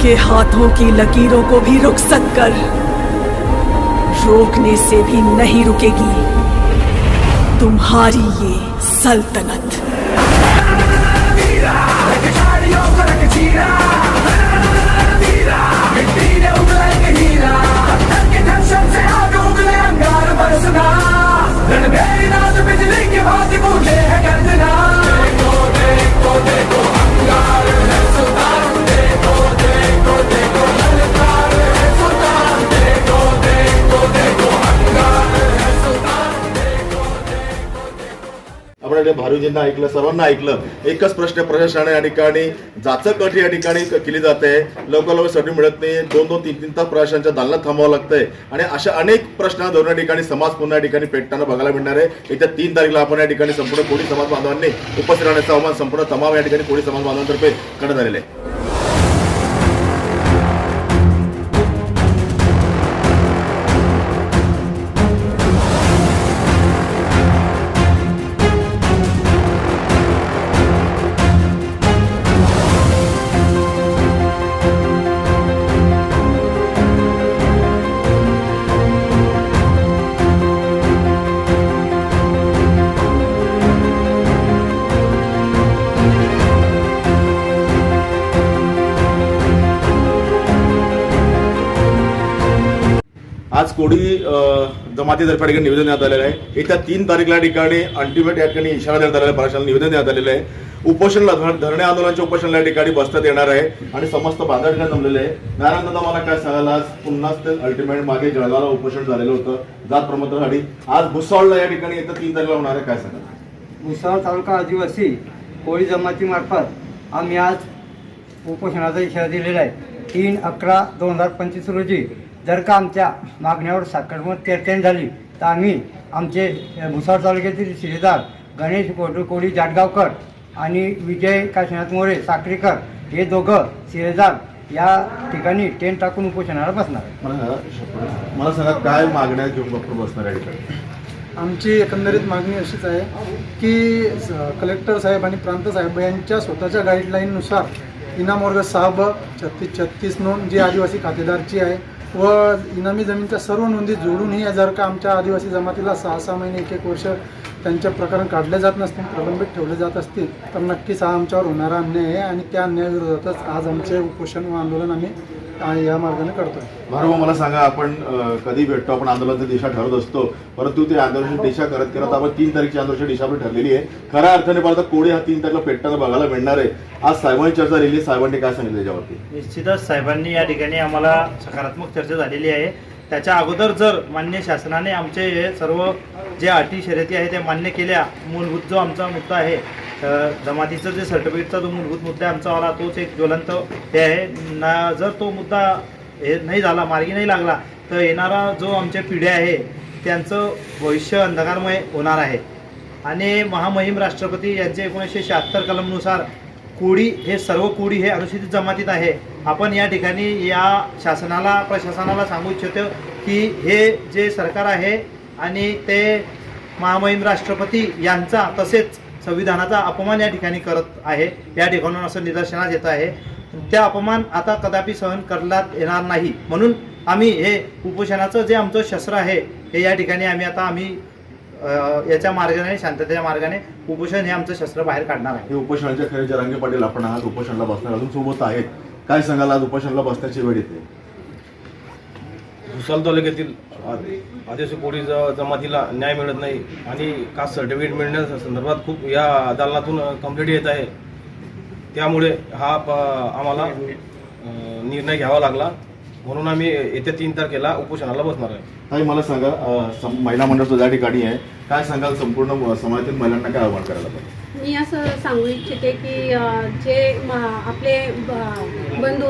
आपके हाथों की लकीरों को भी रुक सक कर। रोकने से भी नहीं रुकेगी। तुम्हारी ये सल्तनत। आपण भारूजींना ऐकलं सर्वांना ऐकलं. एकच प्रश्न प्रशासनाने या ठिकाणी जाचक अट या ठिकाणी केली जाते. लवकर लवकर सर्टी मिळत नाही. दोन दोन तीन तीन तास प्रशासनाच्या दालनात थांबावं लागतंय. आणि अशा अनेक प्रश्न धरून या ठिकाणी समाज पुन्हा या ठिकाणी पेटताना बघायला मिळणार आहे. येत्या तीन तारखेला आपण या ठिकाणी संपूर्ण कोळी समाज बांधवांनी उपस्थित राहण्याचं आव्हान संपूर्ण तमाम या ठिकाणी कोळी समाज बांधवांतर्फे करण्यात आलेलं आहे. आज कोडी जमाती जमातीतर्फे ठिकाणी निवेदन देण्यात आलेलं आहे. येत्या तीन तारीखला ठिकाणी अल्टिमेट या ठिकाणी इशारा देण्यात आलेला आहे. प्रशासनाला निवेदन देण्यात आलेलं आहे. उपोषणला धरणे आंदोलनाच्या उपोषणला या ठिकाणी बसण्यात येणार आहे आणि समस्त बाजार ठिकाणी जमलेले आहे. नारायण दादा मला काय सांगायला आज पुन्हा ते अल्टिमेट मागे जळगावला उपोषण झालेलं होतं. जात प्रमंत्रणसाठी आज भुसावळला या ठिकाणी येत्या तीन तारीखला होणार आहे. काय सांगायला भुसावळ तालुका आदिवासी कोळी जमातीमार्फत आम्ही आज उपोषणाचा इशारा दिलेला आहे. तीन अकरा दोन हजार पंचवीस रोजी जर का आमच्या मागण्यावर साखरमत तेरतेन झाली तर आम्ही आमचे भुसावळ तालुक्यातील शिलेदार गणेश कोट कोळी जाटगावकर आणि विजय काशीनाथ मोरे साखरेकर हे दोघं शिलेदार या ठिकाणी टेंट टाकून उपोषणाला बसणार आहे मला मला सांगा काय मागण्या घेऊन डॉक्टर बसणार आहे आमची एकंदरीत मागणी अशीच आहे की स- कलेक्टर साहेब आणि प्रांत साहेब यांच्या स्वतःच्या गाईडलाईननुसार इनाम वर्ग सहा ब छत्तीस छत्तीस नोंद जी आदिवासी खातेदारची आहे व इनामी जमीनच्या सर्व नोंदी जोडूनही जर का आमच्या आदिवासी जमातीला सहा सहा महिने एक एक वर्ष त्यांचे प्रकरण काढले जात नसतील प्रलंबित ठेवले जात असतील तर नक्कीच हा आमच्यावर होणारा अन्याय आहे आणि त्या अन्यायाविरोधातच आज आमचे उपोषण व आंदोलन आम्ही या मार्गाने करतोय. बरोबर मला सांगा आपण कधी भेटतो? आपण आंदोलनाची दिशा ठरवत असतो परंतु ते आंदोलनाची दिशा करत करत आपण तीन तारीखची आंदोलनाची दिशा आपली ठरलेली आहे. खऱ्या अर्थाने पाहता कोळी हा तीन तारखेला पेटताना बघायला मिळणार आहे? आज साहेबांची चर्चा झालेली साहेबांनी काय सांगितलं याच्यावरती? निश्चितच साहेबांनी या ठिकाणी आम्हाला सकारात्मक चर्चा झालेली आहे. त्याच्या अगोदर जर मान्य शासनाने आमचे हे सर्व जे अटी शर्यती आहे त्या मान्य केल्या मूलभूत जो आमचा मुद्दा आहे जमातीचा जमातीचं जे सर्टिफिकेटचा जो मूलभूत मुद्दा आमचा आला तोच एक ज्वलंत हे आहे. ना जर तो मुद्दा हे नाही झाला मार्गी नाही लागला तर येणारा जो आमच्या पिढ्या आहे त्यांचं भविष्य अंधकारमय होणार आहे. आणि महामहिम राष्ट्रपती यांचे एकोणीसशे शहात्तर कलमनुसार कोळी हे सर्व कोळी हे अनुसूचित जमातीत आहे. आपण या ठिकाणी या शासनाला प्रशासनाला सांगू इच्छितो की हे जे सरकार आहे आणि ते महामहिम राष्ट्रपती यांचा तसेच संविधानाचा अपमान या ठिकाणी करत आहे. या ठिकाणून असं निदर्शनात येत आहे. त्या अपमान आता कदापि सहन करण्यात येणार नाही. म्हणून आम्ही हे उपोषणाचं जे आमचं शस्त्र आहे हे या ठिकाणी आम्ही आता आम्ही याच्या मार्गाने शांततेच्या मार्गाने उपोषण हे आमचं शस्त्र बाहेर काढणार आहे. हे उपोषणाच्या खेळ जरांगे पाटील आपण आज उपोषणाला बसणार अजून सोबत आहेत. काय सांगाल आज उपोषणाला बसण्याची वेळ येते? भुसाल तालुक्यातील आदि- आदिवासी कोळी ज- जमातीला न्याय मिळत नाही आणि कास्ट सर्टिफिकेट मिळण्याच्या संदर्भात खूप या दालनातून कंप्लेंट येत आहे. त्यामुळे हा प- आम्हाला निर्णय घ्यावा लागला. म्हणून आम्ही येत्या तीन तारखेला उपोषणाला बसणार आहे. ताई मला सांगा अ, सम- महिला मंडळ सुद्धा या ठिकाणी आहे काय सांगाल संपूर्ण समाजातील महिलांना काय आव्हान करायला पाहिजे? मी असं सांगू इच्छिते की अ, जे म- आपले ब- बंधू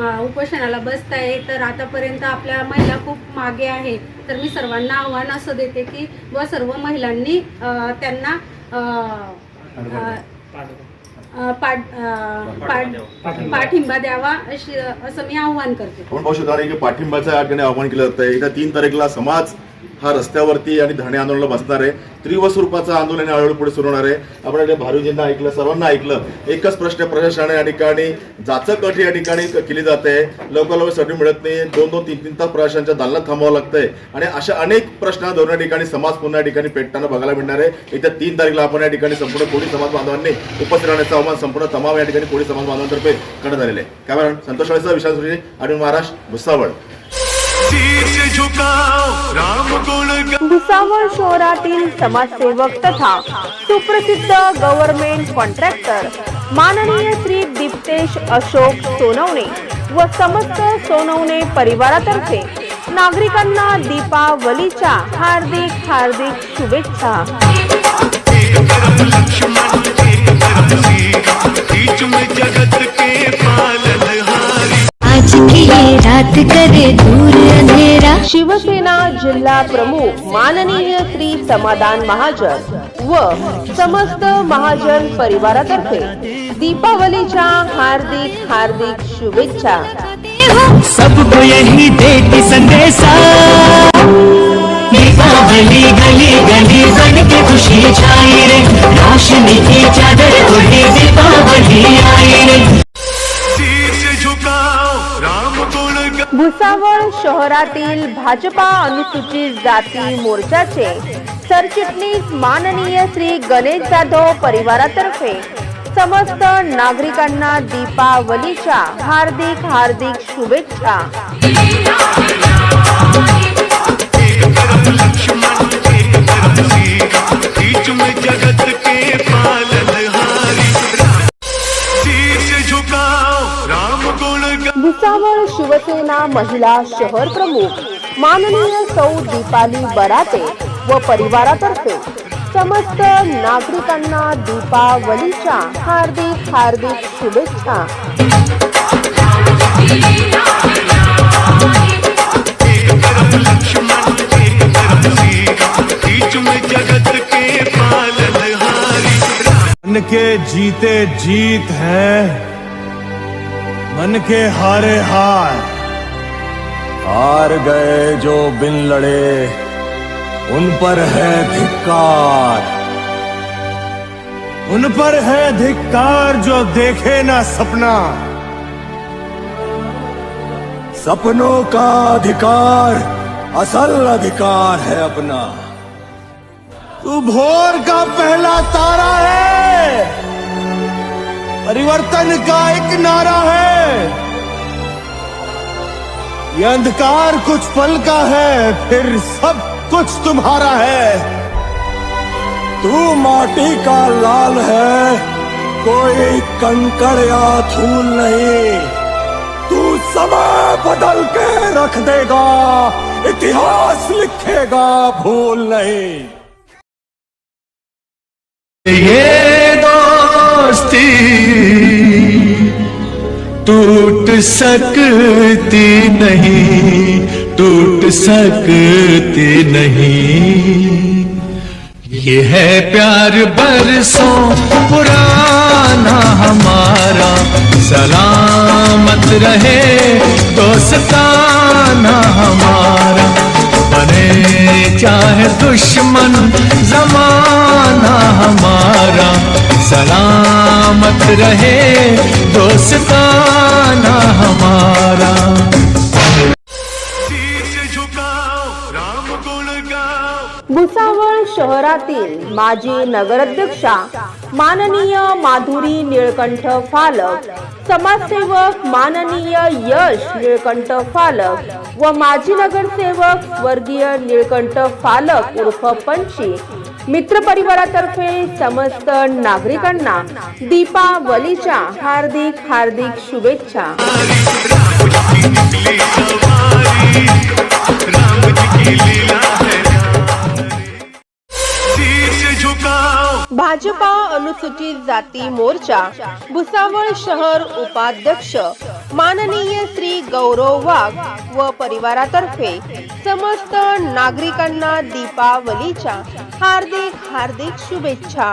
अ, उपोषणाला बसत आहे तर आतापर्यंत आपल्या महिला खूप मागे आहे तर मी सर्वांना आव्हान असं देते की व सर्व महिलांनी अ, त्यांना अ, अ, पाठिंबा द्यावा. अशी असं मी आव्हान करते. आपण पाहू शकता की पाठिंबाचं या ठिकाणी आव्हान केलं जातं येत्या तीन तारीखला समाज हा रस्त्यावरती आणि धरणे आंदोलनाला बसणार आहे. त्रिव्र स्वरूपाचं आंदोलन हळूहळू पुढे सुरू होणार आहे. आपण या भारूजींना ऐकलं सर्वांना ऐकलं. एकच प्रश्न प्रशासनाने या ठिकाणी जाचक अट या ठिकाणी केली जाते लवकर लवकर सर्टी मिळत नाही. दोन दोन तीन तीन तास प्रशासनाच्या दालनात थांबावं लागतंय. आणि अशा अनेक प्रश्न धरून या ठिकाणी समाज पुन्हा या ठिकाणी पेटताना बघायला मिळणार आहे. येत्या तीन तारखेला आपण या ठिकाणी संपूर्ण कोळी समाज बांधवांनी उपस्थित राहण्याचं आव्हान संपूर्ण तमाम या ठिकाणी कोळी समाज बांधवांतर्फे करण्यात आलेले आहे. कारण संतोष विशाल महाराष्ट्र भुसावळ. भुसावळ शहरातील समाजसेवक तथा सुप्रसिद्ध गव्हर्नमेंट कॉन्ट्रॅक्टर माननीय श्री दीप्तेश अशोक सोनवणे व समस्त सोनवणे परिवारातर्फे नागरिकांना दीपावलीच्या हार्दिक हार्दिक शुभेच्छा. रात करे दूर अंधेरा. शिवसेना जिल्हा प्रमुख माननीय श्री समाधान महाजन व समस्त महाजन परिवारातर्फे दीपावलीच्या हार्दिक हार्दिक शुभेच्छा. सबको यही देती संदेशा. दीपावली गली गली बन के खुशी छाई रे. रोशनी की चादर ओढ़े दीपावली आई रे. भुसावळ शहरातील भाजपा अनुसूचित जाती मोर्चाचे सरचिटणीस माननीय श्री गणेश जाधव परिवारातर्फे समस्त नागरिकांना दीपावलीच्या हार्दिक हार्दिक शुभेच्छा. महिला शहर प्रमुख माननीय सौ दीपाली बराते व परिवारातर्फे समस्त नागरिकांना दीपावलीच्या हार्दिक हार्दिक शुभेच्छा. मन के जीते जीत है, मन के हारे हार। हार गए जो बिन लड़े, उन पर है धिक्कार। उन पर है धिक्कार जो देखे ना सपना। सपनों का अधिकार, असल अधिकार है अपना। तू भोर का पहला तारा है, परिवर्तन का एक नारा है। ये अंधकार कुछ पल का है, फिर सब कुछ तुम्हारा है। तू माटी का लाल है, कोई कंकड़ या धूल नहीं। तू समय बदल के रख देगा, इतिहास लिखेगा, भूल नहीं। ये दोस्ती टूट सकती नहीं, टूट सकती नहीं। ये है प्यार बरसों, पुराना हमारा। सलामत रहे दोस्ताना हमारा। बने चाहे दुश्मन, जमाना हमारा। सलामत रहे दोस्ताना शहरातील माजी नगराध्यक्षा माननीय माधुरी निळकंठ फालक समाजसेवक माननीय यश निळकंठ फालक व माजी नगरसेवक स्वर्गीय निळकंठ फालक उर्फ पंची मित्र परिवारातर्फे समस्त नागरिकांना दीपावलीच्या हार्दिक हार्दिक शुभेच्छा. राम जी की लीला भाजपा अनुसूचित जाती मोर्चा भुसावळ शहर उपाध्यक्ष माननीय श्री गौरव वाघ व परिवारातर्फे समस्त नागरिकांना दीपावलीच्या हार्दिक हार्दिक शुभेच्छा.